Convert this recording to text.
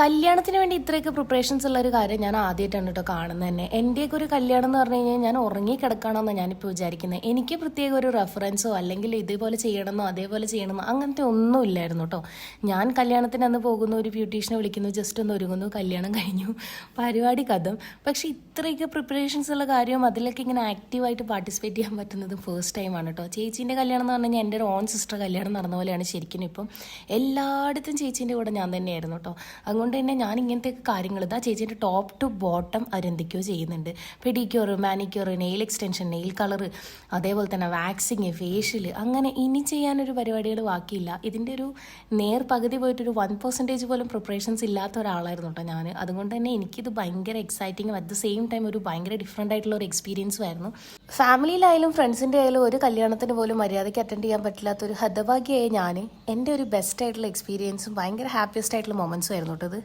കല്യാണത്തിന് വേണ്ടി ഇത്രയൊക്കെ പ്രിപ്പറേഷൻസ് ഉള്ള ഒരു കാര്യം ഞാൻ ആദ്യമായിട്ടാണ് കേട്ടോ കാണുന്നത് തന്നെ. എന്റെയൊക്കെ ഒരു കല്യാണം എന്ന് പറഞ്ഞു കഴിഞ്ഞാൽ ഞാൻ ഉറങ്ങി കിടക്കണമെന്നാണ് ഞാനിപ്പോൾ വിചാരിക്കുന്നത്. എനിക്ക് പ്രത്യേക ഒരു റെഫറൻസോ അല്ലെങ്കിൽ ഇതേപോലെ ചെയ്യണമെന്നോ അതേപോലെ ചെയ്യണമെന്നോ അങ്ങനത്തെ ഒന്നും ഇല്ലായിരുന്നു കേട്ടോ. ഞാൻ കല്യാണത്തിന് അന്ന് പോകുന്നു ഒരു ബ്യൂട്ടീഷ്യനെ വിളിക്കുന്നു ജസ്റ്റ് ഒന്ന് ഒരുങ്ങുന്നു കല്യാണം കഴിഞ്ഞു. പരിപാടി കഥം. പക്ഷേ ഇത്രയൊക്കെ പ്രിപ്പറേഷൻസ് ഉള്ള കാര്യവും അതിലൊക്കെ ഇങ്ങനെ ആക്റ്റീവായിട്ട് പാർട്ടിസിപ്പേറ്റ് ചെയ്യാൻ പറ്റുന്നത് ഫസ്റ്റ് ടൈമാണ് കേട്ടോ. ചേച്ചീന്റെ കല്യാണം എന്ന് പറഞ്ഞാൽ എന്റെ ഒരു ഓൺ സിസ്റ്റർ കല്യാണം നടന്ന പോലെയാണ് ശരിക്കും ഇപ്പം. എല്ലായിടത്തും ചേച്ചീന്റെ കൂടെ ഞാൻ തന്നെയായിരുന്നു കേട്ടോ. അതുകൊണ്ട് തന്നെ ഞാൻ ഇങ്ങനത്തെ കാര്യങ്ങൾ ഇതാ ചേച്ചീന്റെ ടോപ്പ് ടു ബോട്ടം അവരെന്തൊക്കെയോ ചെയ്യുന്നുണ്ട്. Pedicure manicure nail extension nail colour അതേപോലെ തന്നെ വാക്സിങ് ഫേഷ്യൽ അങ്ങനെ ഇനി ചെയ്യാനൊരു പരിപാടികൾ ബാക്കിയില്ല. ഇതിന്റെ ഒരു നേർ പകുതി പോയിട്ടൊരു വൺ പെർസെന്റേജ് പോലും പ്രിപ്പറേഷൻസ് ഇല്ലാത്ത ഒരാളായിരുന്നു കേട്ടോ ഞാൻ അതുകൊണ്ട് തന്നെ എനിക്കിത് ഭയങ്കര എക്സൈറ്റിങ്ങും അറ്റ് ദ സെയിം ടൈം ഒരു ഭയങ്കര ഡിഫറെന്റ് ആയിട്ടുള്ള ഒരു എക്സ്പീരിയൻസും ആയിരുന്നു. ഫാമിലിയിലായാലും ഫ്രണ്ട്സിന്റെ ആയാലും ഒരു കല്യാണത്തിന് പോലും മര്യാദയ്ക്ക് അറ്റൻഡ് ചെയ്യാൻ പറ്റില്ലാത്ത ഒരു ഹതഭാഗ്യയായ ഞാൻ എന്റെ ഒരു ബെസ്റ്റ് ആയിട്ടുള്ള എക്സ്പീരിയൻസും ഭയങ്കര ഹാപ്പിയസ്റ്റ് ആയിട്ടുള്ള മൊമെൻസും ആയിരുന്നു കേട്ടോ ഇത്.